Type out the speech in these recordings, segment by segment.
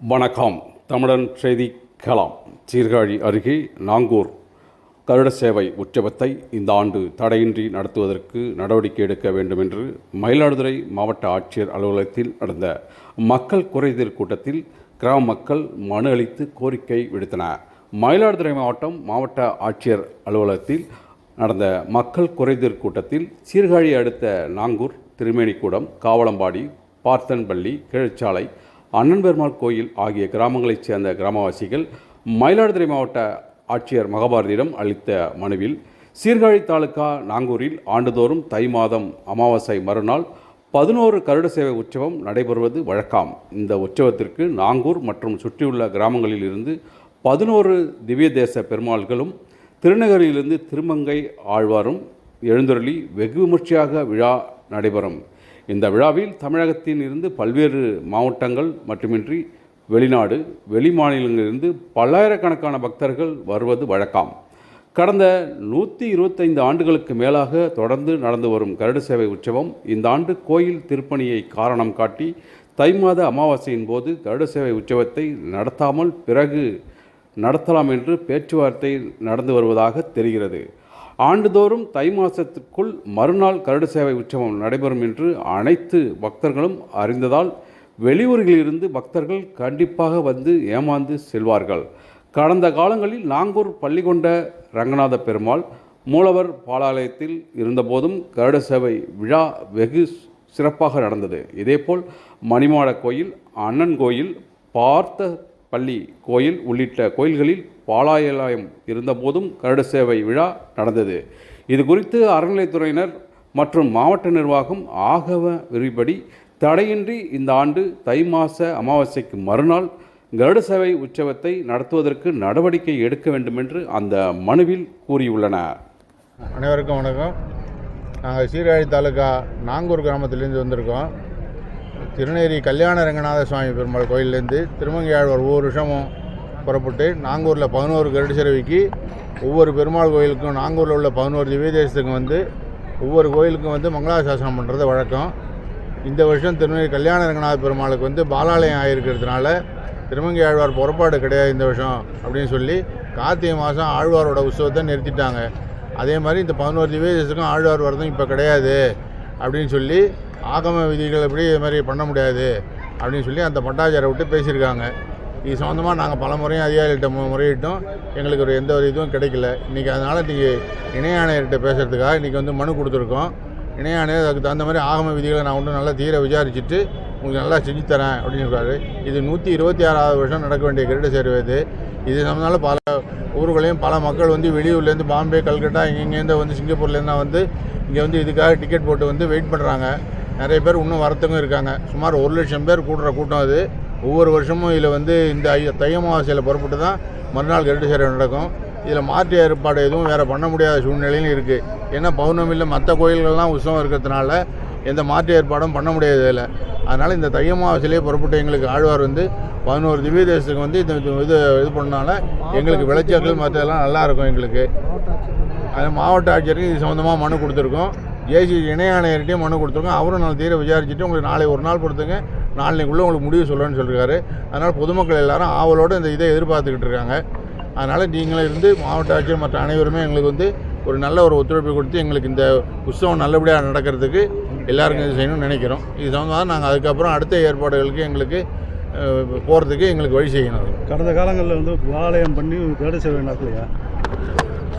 வணக்கம். தமிழன் செய்தி கலாம். சீர்காழி அருகே நாங்கூர் கருட சேவை உற்சவத்தை இந்த ஆண்டு தடையின்றி நடத்துவதற்கு நடவடிக்கை எடுக்க வேண்டும் என்று மயிலாடுதுறை மாவட்ட ஆட்சியர் அலுவலகத்தில் நடந்த மக்கள் குறைதீர் கூட்டத்தில் கிராம மக்கள் மனு அளித்து கோரிக்கை விடுத்தனர் மயிலாடுதுறை மாவட்டம் மாவட்ட ஆட்சியர் அலுவலகத்தில் நடந்த மக்கள் குறைதீர் கூட்டத்தில் சீர்காழி அடுத்த நாங்கூர் திருமேனிக்கூடம் காவலம்பாடி பார்த்தன்பள்ளி கிழச்சாலை அண்ணன் பெருமாள் கோயில் ஆகிய கிராமங்களைச் சேர்ந்த கிராமவாசிகள் மயிலாடுதுறை மாவட்ட ஆட்சியர் மகாபாரதியிடம் அளித்த மனுவில் சீர்காழி தாலுகா நாங்கூரில் ஆண்டுதோறும் தை மாதம் அமாவாசை மறுநாள் பதினோரு கருட சேவை உற்சவம் நடைபெறுவது வழக்கம். இந்த உற்சவத்திற்கு நாங்கூர் மற்றும் சுற்றியுள்ள கிராமங்களில் இருந்து பதினோரு திவ்ய தேச பெருமாள்களும் திருநகரிலிருந்து திருமங்கை ஆழ்வாரும் எழுந்தருளி வெகு விமர்சையாக விழா நடைபெறும். இந்த விழாவில் தமிழகத்தில் இருந்து பல்வேறு மாவட்டங்கள் மட்டுமின்றி வெளிநாடு வெளி மாநிலங்களிலிருந்து பல்லாயிரக்கணக்கான பக்தர்கள் வருவது வழக்கம். கடந்த நூற்றி இருபத்தைந்து ஆண்டுகளுக்கு மேலாக தொடர்ந்து நடந்து வரும் கருட சேவை உற்சவம் இந்த ஆண்டு கோயில் திருப்பணியை காரணம் காட்டி தை மாத அமாவாசையின் போது கருட சேவை உற்சவத்தை நடத்தாமல் பிறகு நடத்தலாம் என்று பேச்சுவார்த்தை நடந்து வருவதாக தெரிகிறது. ஆண்டுதோறும் தை மாதத்திற்குள் மறுநாள் கருட சேவை உற்சவம் நடைபெறும் என்று அனைத்து பக்தர்களும் அறிந்ததால் வெளியூர்களிலிருந்து பக்தர்கள் கண்டிப்பாக வந்து ஏமாந்து செல்வார்கள். கடந்த காலங்களில் நாங்கூர் பள்ளி கொண்ட ரங்கநாத பெருமாள் மூலவர் பாலாலயத்தில் இருந்தபோதும் கருட சேவை விழா வெகு சிறப்பாக நடந்தது. இதேபோல் மணிமாட கோயில் அண்ணன் கோயில் பார்த்த பள்ளி கோயில் உள்ளிட்ட கோயில்களில் பாலாயலாயம் இருந்தபோதும் கருட சேவை விழா நடந்தது. இது குறித்து அறநிலைத்துறையினர் மற்றும் மாவட்ட நிர்வாகம் ஆகவ விரிபடி தடையின்றி இந்த ஆண்டு தை மாத அமாவாசைக்கு மறுநாள் கருட சேவை உற்சவத்தை நடத்துவதற்கு நடவடிக்கை எடுக்க வேண்டும் என்று அந்த மனுவில் கூறியுள்ளனர். அனைவருக்கும் வணக்கம். நாங்கள் சீர்காழி தாலுக்கா நாங்கூர் கிராமத்திலேருந்து வந்திருக்கோம். திருநேரி கல்யாண ரங்கநாத சுவாமி பெருமாள் கோயிலேருந்து திருமங்கையாழ்வார் ஒவ்வொரு வருஷமும் புறப்பட்டு நாங்கூரில் பதினோரு கருடு சிறவிக்கு ஒவ்வொரு பெருமாள் கோயிலுக்கும் நாங்கூரில் உள்ள பதினோரு திவ்ய தேசத்துக்கும் வந்து ஒவ்வொரு கோயிலுக்கும் வந்து மங்களாசாசனம் பண்ணுறது வழக்கம். இந்த வருஷம் திருநெல்வேலி கல்யாண ரங்கநாத பெருமாளுக்கு வந்து பாலாலயம் ஆகிருக்கிறதுனால திருமங்கை ஆழ்வார் புறப்பாடு கிடையாது இந்த வருஷம் அப்படின்னு சொல்லி கார்த்திகை மாதம் ஆழ்வாரோட உற்சவத்தை நிறுத்திட்டாங்க. அதே மாதிரி இந்த பதினோரு திவ்ய தேசத்துக்கும் ஆழ்வார் வரதும் இப்போ கிடையாது அப்படின்னு சொல்லி ஆகம விதிகள் எப்படி இது மாதிரி பண்ண முடியாது அப்படின்னு சொல்லி அந்த பட்டாச்சாரை விட்டு பேசியிருக்காங்க. இது சம்மந்தமாக நாங்கள் பல முறையும் அதிகாரிகிட்ட முறையிட்டோம். எங்களுக்கு ஒரு எந்த ஒரு இதுவும் கிடைக்கல. இன்றைக்கி அதனால் இன்றைக்கி இணை ஆணையர்கிட்ட பேசுகிறதுக்காக இன்றைக்கி வந்து மனு கொடுத்துருக்கோம். இணை ஆணையர் அதுக்கு தகுந்த மாதிரி ஆகம விதிகளை நான் ஒன்றும் நல்லா தீர விசாரிச்சுட்டு உங்களுக்கு நல்லா செஞ்சு தரேன் அப்படின்னு சொல்றாரு. இது நூற்றி இருபத்தி ஆறாவது வருஷம் நடக்க வேண்டிய கிரீட சேர்வு இது. இது சம்மந்தால பல ஊர்களையும் பல மக்கள் வந்து வெளியூர்லேருந்து பாம்பே கல்கட்டா இங்கேருந்து வந்து சிங்கப்பூர்லேருந்து வந்து இங்கே வந்து இதுக்காக டிக்கெட் போட்டு வந்து வெயிட் பண்ணுறாங்க நிறைய பேர் இன்னும் வரத்துக்கும் இருக்காங்க. சுமார் ஒரு லட்சம் பேர் கூடுற கூட்டம் அது. ஒவ்வொரு வருஷமும் இதில் வந்து இந்த ஐ- தை அமாவாசையில் புறப்பட்டு தான் மறுநாள் கருட்டு சேரம் நடக்கும். இதில் மாற்று ஏற்பாடு எதுவும் வேறு பண்ண முடியாத சூழ்நிலையும் இருக்குது ஏன்னா பௌர்ணமியில் மற்ற கோயில்கள்லாம் உற்சவம் இருக்கிறதுனால எந்த மாற்று ஏற்பாடும் பண்ண முடியாது இதில். அதனால் இந்த தைய அமாவாசையிலே புறப்பட்டு எங்களுக்கு ஆழ்வார் வந்து பதினோரு திவ்ய தேசத்துக்கு வந்து இந்த இது இது இது பண்ணனால எங்களுக்கு விளைச்சல்கள் மற்றதெல்லாம் நல்லாயிருக்கும் எங்களுக்கு. அது மாவட்ட ஆட்சியருக்கு இது சம்மந்தமாக மனு கொடுத்துருக்கோம். ஜேசி இணை ஆணையர்கிட்டையும் மனு கொடுத்துருக்கோம். அவரும் நான் தீர விசாரிச்சுட்டு உங்களுக்கு நாளை ஒரு நாள் கொடுத்துங்க நாளைக்குள்ளே உங்களுக்கு முடிவு சொல்லுவேன்னு சொல்லியிருக்காரு. அதனால் பொதுமக்கள் எல்லாரும் ஆவலோடு இந்த இதை எதிர்பார்த்துக்கிட்டு இருக்காங்க. அதனால் நீங்களும் இருந்து மாவட்ட ஆட்சியர் மற்ற அனைவருமே எங்களுக்கு வந்து ஒரு நல்ல ஒரு ஒத்துழைப்பு கொடுத்து எங்களுக்கு இந்த உற்சவம் நல்லபடியாக நடக்கிறதுக்கு எல்லாருக்கும் இது செய்யணும்னு நினைக்கிறோம். இது சம்மந்தமாக நாங்கள் அதுக்கப்புறம் அடுத்த ஏற்பாடுகளுக்கு எங்களுக்கு போகிறதுக்கு எங்களுக்கு வழி செய்யணும். கடந்த காலங்களில் வந்து பாளையம் பண்ணி வேலை செய்ய நடக்கலையா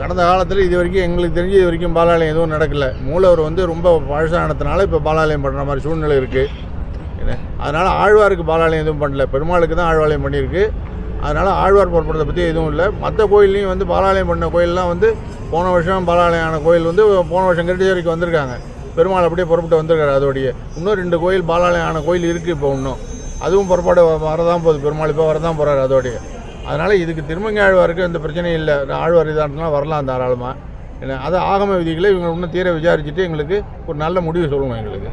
கடந்த காலத்தில் இது வரைக்கும் எங்களுக்கு தெரிஞ்சு இது வரைக்கும் பாலாலயம் எதுவும் நடக்கல. மூலவர் வந்து ரொம்ப பழசானதுனால இப்போ பாலாலயம் பண்ணுற மாதிரி சூழ்நிலை இருக்குது என்ன அதனால் ஆழ்வாருக்கு பாலாலயம் எதுவும் பண்ணல. பெருமாளுக்கு தான் ஆழ்வாலயம் பண்ணியிருக்கு. அதனால் ஆழ்வார் புறப்படுறதை பற்றி எதுவும் இல்லை. மற்ற கோயில்லையும் வந்து பாலாலயம் பண்ண கோயிலெலாம் வந்து போன வருஷம் பாலாலயம் ஆன கோயில் வந்து போன வருஷம் கிருட்டிச்சேரிக்கு வந்திருக்காங்க. பெருமாள் அப்படியே புறப்பட்டு வந்திருக்காரு அதோடைய. இன்னும் ரெண்டு கோயில் பாலாலயம் ஆன கோயில் இருக்குது இப்போ இன்னும். அதுவும் புறப்பாடு வ- வரதான் போகுது. பெருமாள் இப்போ வரதான் போகிறாரு அதோடைய. அதனால் இதுக்கு திருமங்கை ஆழ்வாருக்கு எந்த பிரச்சனையும் இல்லை. ஆழ்வார் இதாகலாம் வரலாம் தாராளமாக ஏன்னா அது ஆகம விதிகளை இவங்க இன்னும் தீர விசாரிச்சுட்டு எங்களுக்கு ஒரு நல்ல முடிவு சொல்லணும் எங்களுக்கு.